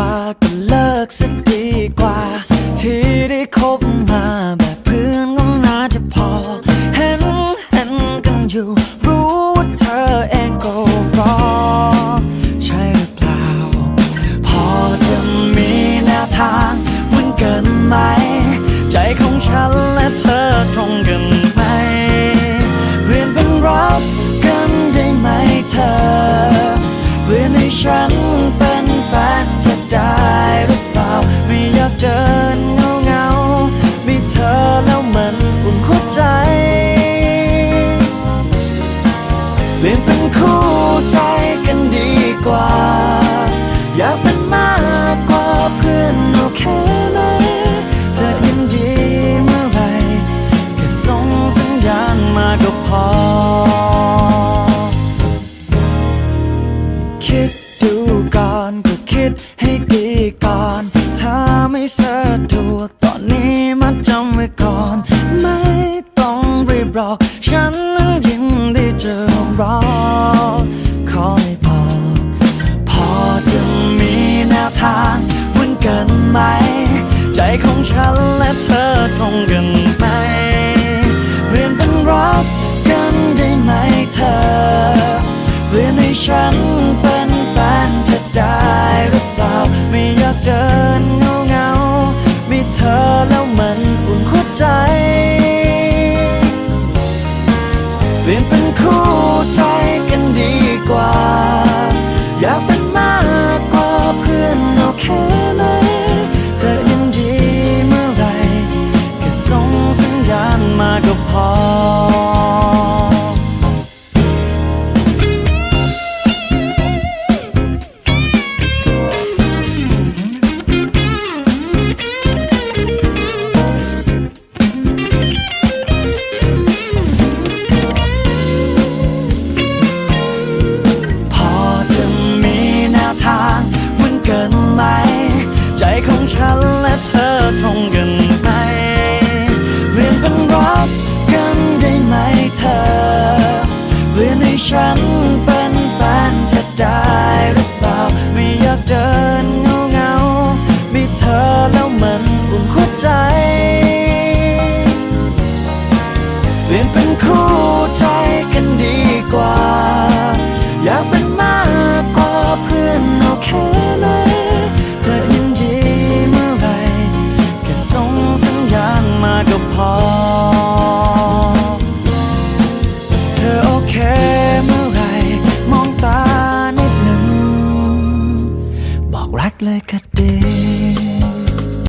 ว่าก็เลิกสักดีกว่า ที่ได้คบมาแบบเพื่อนก็น่าจะพอ เห็นเห็นกันอยู่ รู้ว่าเธอเองก็รอ ใช่หรือเปล่า พอจะมีแนวทางมันเกินไหม ใจของฉันและเธอ คิดดูก่อนก็คิดให้ดีก่อน ถ้าไม่สะดวกตอนนี้มาจำไว้ก่อน ไม่ต้องรีบหรอก ฉันนั้นยินดีจะรอขอให้พอ พอจะมีแนวทางวุ่นกันไหม ใจของฉันและเธอตรงกันไหมเรียนเป็นรักกันได้ไหมเธอเรียนให้ฉันเป็น อุ่ เป็นแฟนเธอได้หรือเปล่า ไม่อยากเดินเงาเงามีเธอแล้วมันอุ่นหัวใจ เปลี่ยนเป็นคู่ใจกันดีกว่า อยากเป็นมากกว่าเพื่อนโอเค มอง